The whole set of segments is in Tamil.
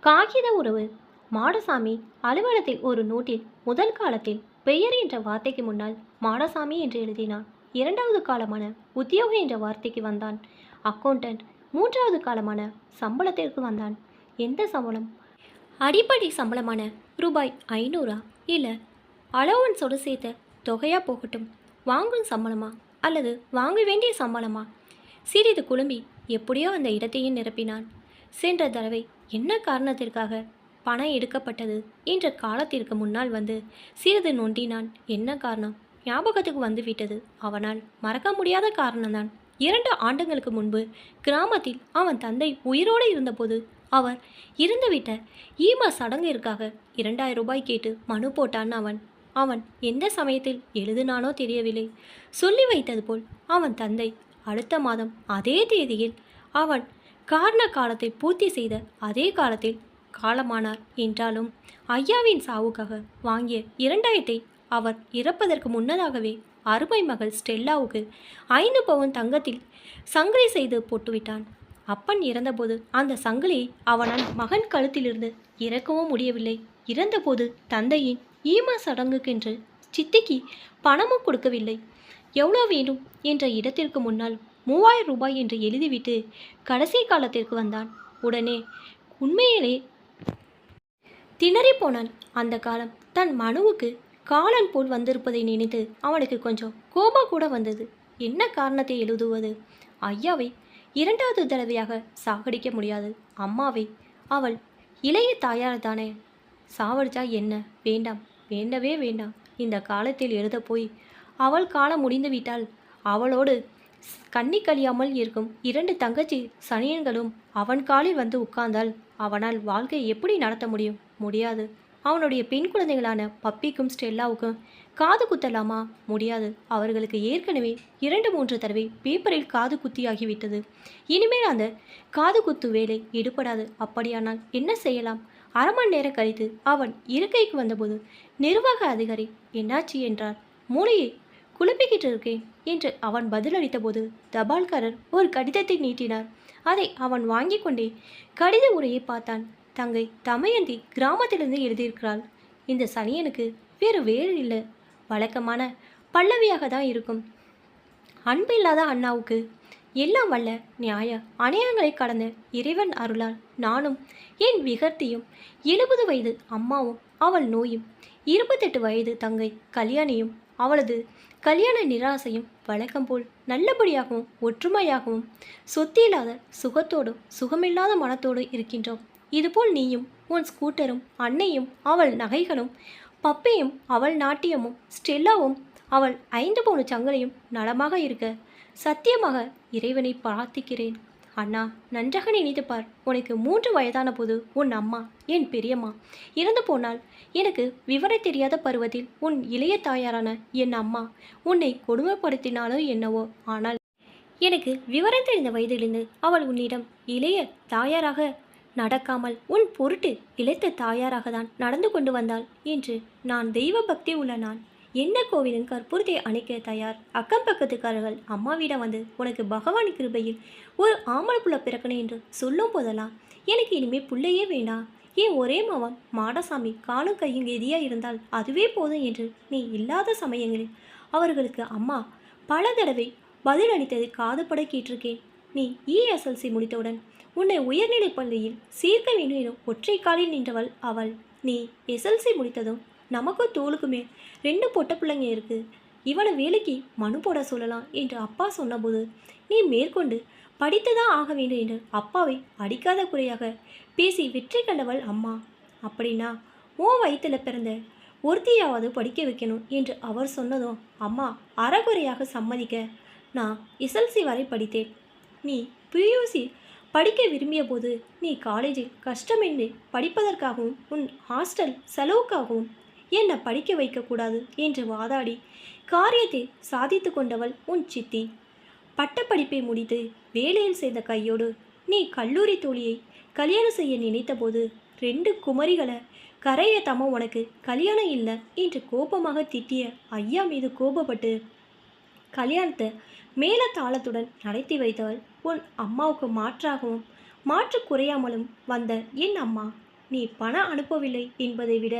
காகித உறவு. மாடசாமி அலுவலகத்தில் ஒரு நோட்டில் முதல் காலத்தில் பெயர் என்ற வார்த்தைக்கு முன்னால் மாடசாமி என்று எழுதினான். இரண்டாவது காலமான உத்தியோக என்ற வார்த்தைக்கு வந்தான். அக்கௌண்டன்ட் மூன்றாவது காலமான சம்பளத்திற்கு வந்தான். எந்த சம்பளம்? அடிப்படை சம்பளமான ரூபாய் ஐநூறா? இல்லை அலோவன்ஸோடு சேர்த்த தொகையாக போகட்டும். வாங்கும் சம்பளமா? அல்லது வாங்க வேண்டிய சம்பளமா? சிறிது குழும்பி எப்படியோ அந்த இடத்தையும் நிரப்பினான். சென்ற தடவை என்ன காரணத்திற்காக பணம் எடுக்கப்பட்டது என்ற காலத்திற்கு முன்னால் வந்து சிறிது நொண்டினான். என்ன காரணம்? ஞாபகத்துக்கு வந்துவிட்டது. அவனால் மறக்க முடியாத காரணம்தான். இரண்டு ஆண்டுகளுக்கு முன்பு கிராமத்தில் அவன் தந்தை உயிரோடு இருந்தபோது அவர் இருந்துவிட்ட ஈம சடங்கிற்காக இரண்டாயிரம் ரூபாய் கேட்டு மனு போட்டான் அவன். அவன் எந்த சமயத்தில் எழுதினானோ தெரியவில்லை. சொல்லி வைத்தது போல் அவன் தந்தை அடுத்த மாதம் அதே தேதியில் அவன் காரண காலத்தை பூர்த்தி செய்த அதே காலத்தில் காலமானார் என்றாலும் ஐயாவின் சாவுக்காக வாங்கிய இரண்டாயிரத்தை அவர் இறப்பதற்கு முன்னதாகவே அருமை மகள் ஸ்டெல்லாவுக்கு ஐந்து பவுன் தங்கத்தில் சங்கிலி செய்து போட்டுவிட்டான். அப்பன் இறந்தபோது அந்த சங்கிலியை அவனால் மகன் கழுத்திலிருந்து இறக்கவும் முடியவில்லை. இறந்தபோது தந்தையின் ஈம சடங்குக்கென்று சித்திக்கு பணமும் கொடுக்கவில்லை. எவ்வளோ வேணும் என்ற இடத்திற்கு முன்னால் மூவாயிரம் ரூபாய் என்று எழுதிவிட்டு கடைசி காலத்திற்கு வந்தான். உடனே உண்மையிலே திணறி போனான் அந்த காலம் தன் மனுவுக்கு காலன் போல் வந்திருப்பதை நினைத்து அவனுக்கு கொஞ்சம் கோபம் கூட வந்தது. என்ன காரணத்தை எழுதுவது? ஐயாவை இரண்டாவது தடவையாக சாகடிக்க முடியாது. அம்மாவை. அவள் இளைய தாயார் தானே சாவடிச்சா என்ன? வேண்டாம் வேண்டவே வேண்டாம். இந்த காலத்தில் எழுத போய் அவள் காலம் முடிந்து விட்டால் அவளோடு கண்ணி கழியாமல் இருக்கும் இரண்டு தங்கச்சி சனியன்களும் அவன் காலில் வந்து உட்கார்ந்தால் அவனால் வாழ்க்கை எப்படி நடத்த முடியும்? முடியாது. அவனுடைய பெண் குழந்தைகளான பப்பிக்கும் ஸ்டெல்லாவுக்கும் காது குத்தலாமா? முடியாது. அவர்களுக்கு ஏற்கனவே இரண்டு மூன்று தடவை பேப்பரில் காது குத்தியாகிவிட்டது. இனிமேல் அந்த காது குத்து வேலை எடுபடாது. அப்படியானால் என்ன செய்யலாம்? அரை மணி நேரம் கழித்து அவன் இருக்கைக்கு வந்தபோது நிர்வாக அதிகாரி என்னாச்சு? என்றார். மூளையை குழப்பிக்கிட்டு இருக்கேன் என்று அவன் பதிலளித்தபோது தபால்காரர் ஒரு கடிதத்தை நீட்டினார். அதை அவன் வாங்கி கொண்டே கடித உரையை பார்த்தான். தங்கை தமயந்தி கிராமத்திலிருந்து எழுதியிருக்கிறாள். இந்த சனியனுக்கு வேறு வேறு இல்லை. வழக்கமான பல்லவியாக தான் இருக்கும். அன்பில்லாத அண்ணாவுக்கு எல்லாம் வல்ல நியாய அநியாயங்களை கடந்த இறைவன் அருளால் நானும் என் விகர்த்தியும் எழுபது வயது அம்மாவும் அவள் நோயும் இருபத்தெட்டு வயது தங்கை கல்யாணியும் அவளது கல்யாண நிராசையும் வழக்கம் போல் நல்லபடியாகவும் ஒற்றுமையாகவும் சொத்து இல்லாத சுகத்தோடும் சுகமில்லாத மனத்தோடு இருக்கின்றோம். இதுபோல் நீயும் உன் ஸ்கூட்டரும் அன்னையும் அவள் நகைகளும் பப்பையும் அவள் நாட்டியமும் ஸ்டெல்லாவும் அவள் ஐந்து பவுன் சங்கலையும் நலமாக இருக்க சத்தியமாக இறைவனை பிரார்த்திக்கிறேன். அண்ணா நன்றாக நினைத்து பார். உனக்கு மூன்று வயதான போது உன் அம்மா என் பெரியம்மா. இறந்து போனால் எனக்கு விவர தெரியாத பருவத்தில் உன் இளைய தாயாரான என் அம்மா உன்னை கொடுமைப்படுத்தினாலோ என்னவோ ஆனால் எனக்கு விவரம் தெரிந்த வயதிலிருந்து அவள் உன்னிடம் இளைய தாயாராக நடக்காமல் உன் பொருட்டு இளைத்த தாயாராக தான் நடந்து கொண்டு வந்தாள் என்று நான் தெய்வ பக்தி உள்ள நான் எந்த கோவிலும் கற்பூரத்தை அணைக்க தயார்? அக்கம் பக்கத்துக்காரர்கள் அம்மாவிடம் வந்து உனக்கு பகவான் கிருபையில் ஒரு ஆம்பளை புள்ள பிறக்கணும் என்று சொல்லும் போதெல்லாம் எனக்கு இனிமேல் புள்ளையே வேண்டாம். ஏன் ஒரே மாவன் மாடசாமி காலும் கையும் கெதியாக இருந்தால் அதுவே போதும் என்று நீ இல்லாத சமயங்களில் அவர்களுக்கு அம்மா பல தடவை பதில் அளித்ததை காதுபட கேட்டிருக்கேன். நீ இஎஸ்எல்சி முடித்தவுடன் உன்னை உயர்நிலைப் பள்ளியில் சீர்க்க வேண்டும் எனும் ஒற்றை காலில் நின்றவள் அவள். நீ எஸ்எல்சி முடித்ததும் நமக்கும் தோளுக்குமே ரெண்டு பொட்ட பிள்ளைங்க இருக்குது இவனை வேலைக்கு மனு போட சொல்லலாம் என்று அப்பா சொன்னபோது நீ மேற்கொண்டு படித்துதான் ஆக வேண்டும் என்று அப்பாவை அடிக்காத குறையாக பேசி வெற்றி கண்டவள் அம்மா. அப்படின்னா ஓ வயிற்றுல பிறந்த ஒருத்தியாவது படிக்க வைக்கணும் என்று அவர் சொன்னதும் அம்மா அறகுறையாக சம்மதிக்க நான் எஸ்எல்சி வரை படித்தேன். நீ பியூசி படிக்க விரும்பிய போது நீ காலேஜில் கஷ்டமின்றி படிப்பதற்காகவும் உன் ஹாஸ்டல் செலவுக்காகவும் என்னை படிக்க வைக்கக்கூடாது என்று வாதாடி காரியத்தை சாதித்து கொண்டவள் உன் சித்தி. பட்டப்படிப்பை முடித்து வேலையில் செய்த கையோடு நீ கல்லூரி தோழியை கல்யாணம் செய்ய நினைத்தபோது ரெண்டு குமரிகளை கரைய தம உனக்கு கல்யாணம் இல்லை என்று கோபமாக திட்டிய ஐயா மீது கோபப்பட்டு கல்யாணத்தை மேல தாளத்துடன் நடத்தி வைத்தவள் உன் அம்மாவுக்கு மாற்றாகவும் மாற்று குறையாமலும் வந்த என் அம்மா. நீ பணம் அனுப்பவில்லை என்பதை விட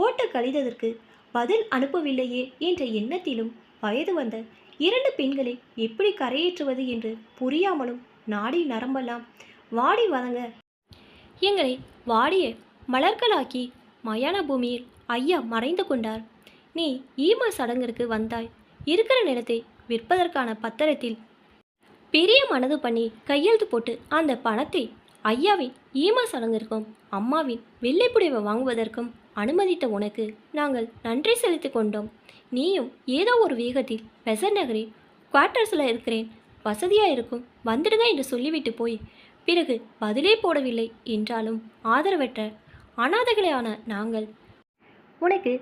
போட்ட கடிதத்திற்கு பதில் அனுப்பவில்லையே என்ற எண்ணத்திலும் வயது வந்த இரண்டு பெண்களை எப்படி கரையேற்றுவது என்று புரியாமலும் நாடி நரம்பெல்லாம் வாடி வதங்க எங்களை வாடிய மலர்களாக்கி மயான பூமியில் ஐயா மறைந்து கொண்டார். நீ ஈம சடங்கிற்கு வந்தாய். இருக்கிற நிலத்தை விற்பதற்கான பத்திரத்தில் பெரிய மனது பண்ணி கையெழுத்து போட்டு அந்த பணத்தை ஐயாவின் ஈம சடங்கிற்கும் அம்மாவின் வெள்ளைப்புடைவை வாங்குவதற்கும் அனுமதித்த உனக்கு நாங்கள் நன்றி செலுத்திக் கொண்டோம். நீயும் ஏதோ ஒரு வேகத்தில் பெசர் நகரில் குவார்ட்டர்ஸில் இருக்கிறேன். வசதியாக இருக்கும். வந்துடுங்க என்று சொல்லிவிட்டு போய் பிறகு பதிலே போடவில்லை என்றாலும் ஆதரவற்ற அனாதைகளான நாங்கள் உனக்கு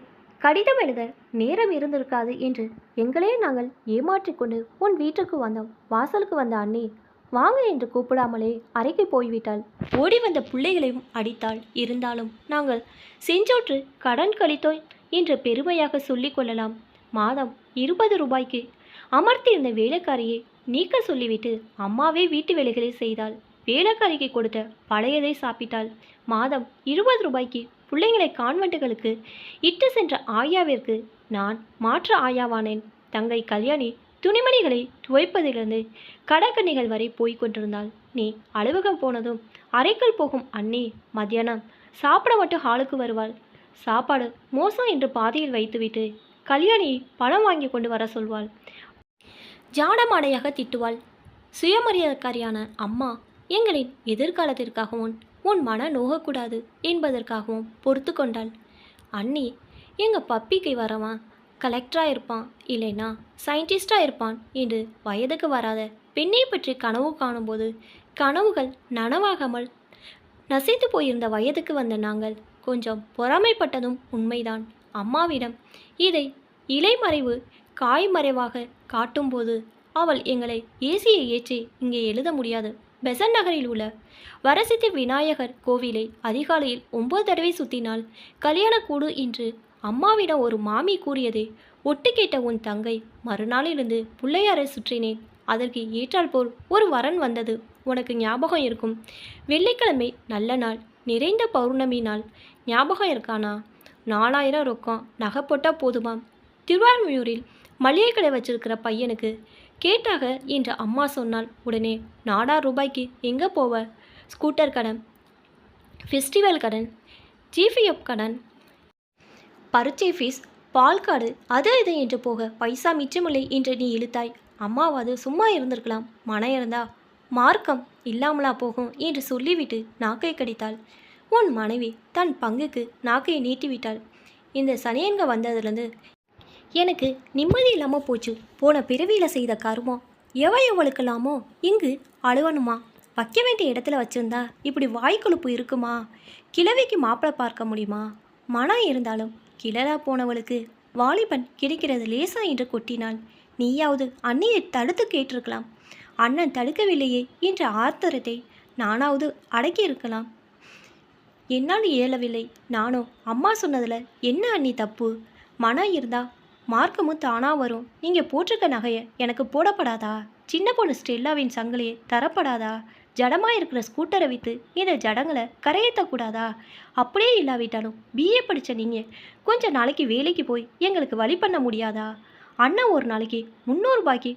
கடிதம் எழுத நேரம் இருந்திருக்காது என்று எங்களே நாங்கள் ஏமாற்றிக்கொண்டு உன் வீட்டுக்கு வந்தோம். வாசலுக்கு வந்த அண்ணி வாங்க என்று கூப்பிடாமலே அறைக்கு போய்விட்டாள். ஓடி வந்த பிள்ளைகளையும் அடித்தாள். இருந்தாலும் நாங்கள் செஞ்சோற்று கடன் கழித்தோம் என்று பெருமையாக சொல்லிக் கொள்ளலாம். மாதம் இருபது ரூபாய்க்கு அமர்த்தியிருந்த வேலைக்காரியை நீக்க சொல்லிவிட்டு அம்மாவே வீட்டு வேலைகளை செய்தாள். வேலைக்காரிக்கு கொடுத்த பழையதை சாப்பிட்டாள். மாதம் இருபது ரூபாய்க்கு பிள்ளைங்களை கான்வென்ட்டுகளுக்கு இட்டு சென்ற ஆயாவிற்கு நான் மாற்று ஆயாவானேன். தங்கை கல்யாணி துணிமணிகளை துவைப்பதிலிருந்து கடற்கண்ணிகள் வரை போய் கொண்டிருந்தாள். நீ அலுவலகம் போனதும் அறைக்குள் போகும் அண்ணி மத்தியானம் சாப்பிட மட்டும் ஹாலுக்கு வருவாள். சாப்பாடு மோசம் என்று பாதையில் வைத்துவிட்டு கல்யாணி பணம் வாங்கி கொண்டு வர சொல்வாள். ஜாடமாடையாக திட்டுவாள். சுயமரியாதைக்காரியான அம்மா எங்களின் எதிர்காலத்திற்காகவும் உன் மன நோகக்கூடாது என்பதற்காகவும் பொறுத்து கொண்டாள். அண்ணி எங்கள் பப்பிக்கு வரவான் கலெக்டராக இருப்பான் இல்லைனா சயின்டிஸ்டாக இருப்பான் என்று வயதுக்கு வராத பெண்ணை பற்றி கனவு காணும்போது கனவுகள் நனவாகாமல் நசித்து போயிருந்த வயதுக்கு வந்த நாங்கள் கொஞ்சம் பொறாமைப்பட்டதும் உண்மைதான். அம்மாவிடம் இதை இலைமறைவு காய்மறைவாக காட்டும்போது அவள் எங்களை ஏசியை ஏற்றி இங்கே எழுத முடியாது. பெசன் நகரில் உள்ள வரசித்தி விநாயகர் கோவிலை அதிகாலையில் ஒன்பது தடவை சுற்றினால் கல்யாணக்கூடு என்று அம்மாவிடம் ஒரு மாமி கூறியதை. ஒட்டு கேட்ட உன் தங்கை மறுநாளிலிருந்து பிள்ளையாரை சுற்றினேன். அதற்கு ஏற்றால் போல் ஒரு வரன் வந்தது. உனக்கு ஞாபகம் இருக்கும். வெள்ளிக்கிழமை நல்ல நாள் நிறைந்த பௌர்ணமி நாள். ஞாபகம் இருக்கானா? நாலாயிரம் ரொக்கம் நகை போட்டால் போதுமாம். திருவாரூரில் மளிகை கடை வச்சிருக்கிற பையனுக்கு கேட்டாக என்று அம்மா சொன்னால் உடனே நாலாயிரம் ரூபாய்க்கு எங்கே போவ? ஸ்கூட்டர் கடன் ஃபெஸ்டிவல் கடன் ஜிபிஎஃப் கடன் பரீட்சை ஃபீஸ் பால் கார்டு அது இது என்று போக பைசா மிச்சமில்லை என்று நீ இழுத்தாய். அம்மாவாது சும்மா இருந்திருக்கலாம். மனம் இருந்தா மார்க்கம் இல்லாமலா போகும் என்று சொல்லிவிட்டு நாக்கை கடித்தாள். உன் மனைவி தன் பங்குக்கு நாக்கையை நீட்டிவிட்டாள். இந்த சனியன்க வந்ததுலேருந்து எனக்கு நிம்மதி இல்லாமல் போச்சு. போன பிறவியில் செய்த கருமம் எவ எவளுக்கெல்லாமோ இங்கு அழுவணுமா வைக்க வேண்டிய இடத்துல வச்சுருந்தா இப்படி வாய்க்கொழுப்பு இருக்குமா? கிழவிக்கு மாப்பிள்ளை பார்க்க முடியுமா? மனம் இருந்தாலும் கிளறா போனவளுக்கு வாலிபன் கிடைக்கிறது லேசா என்று கொட்டினாள் நீயாவது அன்னையை தடுத்து கேட்டிருக்கலாம். அண்ணன் தடுக்கவில்லையே என்ற ஆத்திரத்தை நானாவது அடக்கியிருக்கலாம் என்னால் இயலவில்லை. நானோ அம்மா சொன்னதில் என்ன அண்ணி தப்பு? மனம் இருந்தா மார்க்கமும் தானா வரும். நீங்கள் போட்டிருக்க நகையை எனக்கு போடப்படாதா? சின்ன பொண்ணு ஸ்டெல்லாவின் சங்கிலியை தரப்படாதா? ஜடமாக இருக்கிற ஸ்கூட்டரை விற்று இந்த ஜடங்களை கரையேற்றக்கூடாதா அப்படியே இல்லாவிட்டாலும் பிஏ படித்த நீங்கள் கொஞ்சம் நாளைக்கு வேலைக்கு போய் எங்களுக்கு வழி பண்ண முடியாதா? அண்ணன் ஒரு நாளைக்கு முந்நூறுபாய்க்கு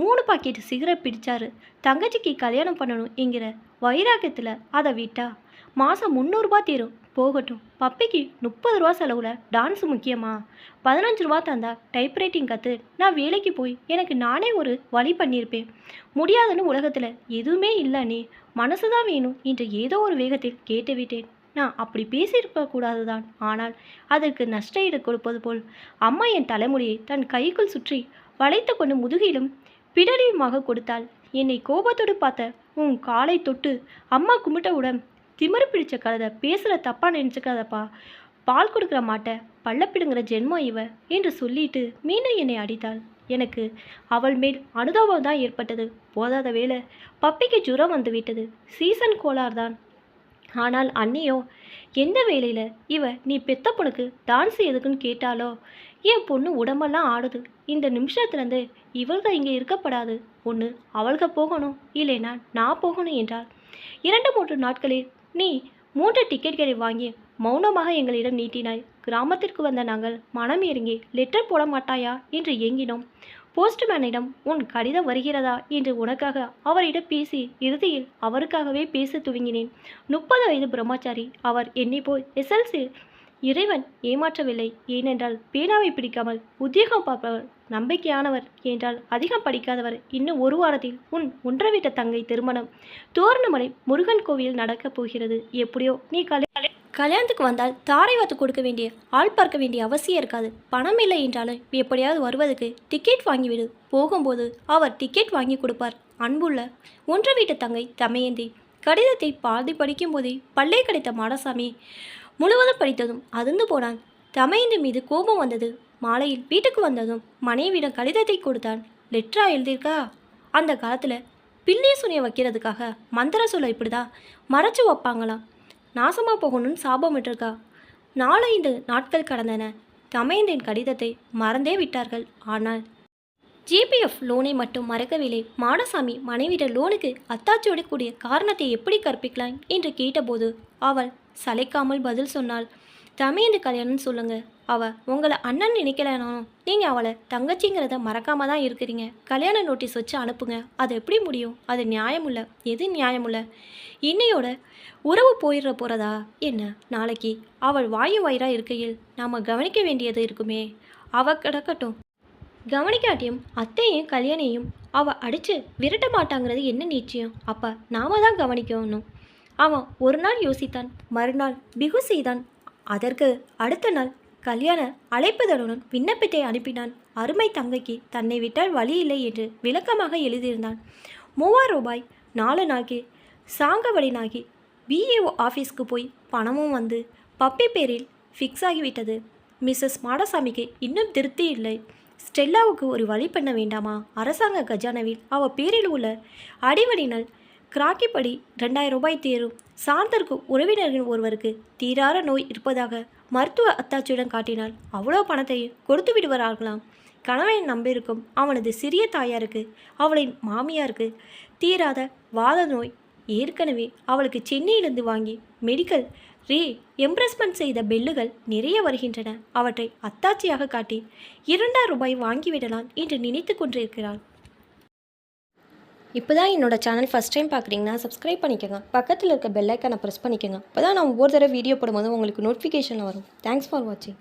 மூணு பாக்கெட் சிகரெட் பிடிச்சாரு. தங்கச்சிக்கு கல்யாணம் பண்ணணும் என்கிற வைராக்கியத்தில் அதை விட்டா? மாதம் முந்நூறுரூபா தீரும். போகட்டும். பப்பிக்கு முப்பது ரூபா செலவில் டான்ஸ் முக்கியமா? பதினஞ்சு ரூபா தந்தா டைப்ரைட்டிங் கற்று நான் வேலைக்கு போய் எனக்கு நானே ஒரு வழி பண்ணியிருப்பேன் முடியாதுன்னு உலகத்தில் எதுவுமே இல்லை நீ. மனசு தான் வேணும் என்று ஏதோ ஒரு வேகத்தில் கேட்டுவிட்டேன் நான் அப்படி பேசியிருக்க கூடாதுதான். ஆனால் அதற்கு நஷ்ட ஈடு கொடுப்பது போல் அம்மா என் தலைமுடியை தன் கைக்குள் சுற்றி வளைத்து கொண்டு முதுகிலும் பிடலியுமாக கொடுத்தாள். என்னை கோபத்தோடு பார்த்த உன் காலை தொட்டு அம்மா கும்பிட்டவுடன் திமிரு பிடிச்ச கழுதை பேசுகிற தப்பாக நினச்சிக்காதப்பா. பால் கொடுக்குற மாட்டை பள்ளப்பிடுங்கிற ஜென்மம் இவ என்று சொல்லிட்டு மீண்டும் என்னை அடித்தாள். எனக்கு அவள் மேல் அனுதாபம் தான் ஏற்பட்டது. போதாத வேளை பப்பிக்கு ஜுரம் வந்து விட்டது. சீசன் கோளார் தான் ஆனால் அன்னியோ எந்த வேலையில் இவ நீ பெத்த பொண்ணுக்கு டான்ஸ் எதுக்குன்னு கேட்டாலோ? என் பொண்ணு உடம்பெல்லாம் ஆடுது. இந்த நிமிஷத்துலேருந்து இவள்க இங்கே இருக்கப்படாது. ஒன்று அவள்க போகணும். இல்லைனா நான் போகணும் என்றாள். இரண்டு மூன்று நாட்களில் நீ மூன்று டிக்கெட்களை வாங்கி மௌனமாக எங்களிடம் நீட்டினாய். கிராமத்திற்கு வந்த நாங்கள் மனம் இறங்கி லெட்டர் போட மாட்டாயா என்று ஏங்கினோம். போஸ்ட்மேனிடம் உன் கடிதம் வருகிறதா? என்று உனக்காக அவரிடம் பேசி இறுதியில் அவருக்காகவே பேச துவங்கினேன். முப்பது வயது பிரம்மச்சாரி அவர் என்னை போய் எஸ்எல்சி இறைவன் ஏமாற்றவில்லை. ஏனென்றால் பேனாவை பிடிக்காமல் உத்தியோகம் பார்ப்பவர் நம்பிக்கையானவர் என்றால் அதிகம் படிக்காதவர் இன்னும் ஒரு வாரத்தில் உன் ஒன்றை விட்ட தங்கை திருமணம். தோரணமலை முருகன் கோவில் நடக்கப் போகிறது. எப்படியோ நீ கலை கல்யாணத்துக்கு வந்தால் தாரை வாத்து கொடுக்க வேண்டிய ஆள் பார்க்க வேண்டிய அவசியம் இருக்காது. பணம் இல்லை என்றாலும் எப்படியாவது வருவதற்கு டிக்கெட் வாங்கிவிடு போகும்போது அவர் டிக்கெட் வாங்கி கொடுப்பார். அன்புள்ள ஒன்றை வீட்டு தங்கை தமையந்தி கடிதத்தை பாதி படிக்கும்போதே பல்லே கிடைத்த மாடசாமி முழுவதும் படித்ததும் அதிர்ந்து போனான். தமையந்தி மீது கோபம் வந்தது. மாலையில் வீட்டுக்கு வந்ததும் மனைவியிடம் கடிதத்தை கொடுத்தான். லெட்டரா எழுதியிருக்கா? அந்த காலத்தில் பில்லி சுனிய வைக்கிறதுக்காக மந்திர சொல்ல இப்படிதான் மறைச்சு வைப்பாங்களாம். நாசமாக போகணும்னு சாபம் விட்டுருக்கா? நாலைந்து நாட்கள் கடந்தன. தமையந்தின் கடிதத்தை மறந்தே விட்டார்கள். ஆனால் ஜிபிஎஃப் லோனை மட்டும் மறக்கவில்லை. மாடசாமி மனைவிட லோனுக்கு அத்தாச்சியோட கூடிய காரணத்தை எப்படி கற்பிக்கலாம் என்று கேட்டபோது அவள் சளைக்காமல் பதில் சொன்னாள். தமிழ் கல்யாணம்னு சொல்லுங்க. அவ உங்களை அண்ணன் நினைக்கலனாலும் நீங்கள் அவளை தங்கச்சிங்கிறத மறக்காம தான் இருக்கிறீங்க. கல்யாண நோட்டீஸ் வச்சு அனுப்புங்க. அது எப்படி முடியும்? அது நியாயமுள்ள எது நியாயமுள்ள இன்னையோட உறவு போயிடுற போகிறதா என்ன? நாளைக்கு. அவள் வாயு வயிறாக இருக்கையில் நாம் கவனிக்க வேண்டியது இருக்குமே. அவ கிடக்கட்டும். கவனிக்காட்டியும் அத்தையும் கல்யாணையும் அவள் அடித்து விரட்ட மாட்டாங்கிறது என்ன நிச்சயம்? அப்போ நாம தான் கவனிக்கணும். அவன் ஒரு நாள் யோசித்தான் மறுநாள் பிகு செய்தான். அதற்கு அடுத்த நாள் கல்யாண அழைப்புதலுடன் விண்ணப்பத்தை அனுப்பினான். அருமை தங்கைக்கு தன்னை விட்டால் வழி இல்லை என்று விளக்கமாக எழுதியிருந்தான். மூவாயிரம் ரூபாய் நாலு நாளைக்கு சாங்கவடினாகி பிஏஓ ஆஃபீஸ்க்கு போய் பணமும் வந்து பப்பி பேரில் ஃபிக்ஸ் ஆகிவிட்டது. மிஸ்ஸஸ் மாடசாமிக்கு இன்னும் திருப்தி இல்லை. ஸ்டெல்லாவுக்கு ஒரு வழி பண்ண வேண்டாமா? அரசாங்க கஜானாவில் அவ பேரில் உள்ள அடிவடினால் கிராக்கிப்படி ரெண்டாயிரம் ரூபாய் தேரும். சாந்தருக்கு உறவினர்கள் ஒருவருக்கு தீராத நோய் இருப்பதாக மருத்துவ அத்தாச்சியுடன் காட்டினால் அவ்வளோ பணத்தை கொடுத்து விடுவார்களாம். கணவனை நம்பியிருக்கும் அவனது சிறிய தாயாருக்கு அவளின் மாமியாருக்கு தீராத வாத நோய் ஏற்கனவே அவளுக்கு சென்னையிலிருந்து வாங்கி மெடிக்கல் ரீ எம்ப்ரெஸ்மெண்ட் செய்த பெல்லுகள் நிறைய வருகின்றன. அவற்றை அத்தாட்சியாக காட்டி இரண்டாயிரம் ரூபாய் வாங்கிவிடலாம் என்று நினைத்து கொண்டிருக்கிறாள். இப்போ தான் என்னோடய சேனல் ஃபஸ்ட் டைம் பார்க்குறீங்கன்னா சப்ஸ்கிரைப் பண்ணிக்கோங்க. பக்கத்தில் இருக்க பெல் ஐக்கானை ப்ரெஸ் பண்ணிக்கோங்க. அப்போ தான் நான் ஒவ்வொரு தடவை வீடியோ போடும்போது உங்களுக்கு நோட்டிஃபிகேஷன் வரும். தேங்க்ஸ் ஃபார் வாட்சிங்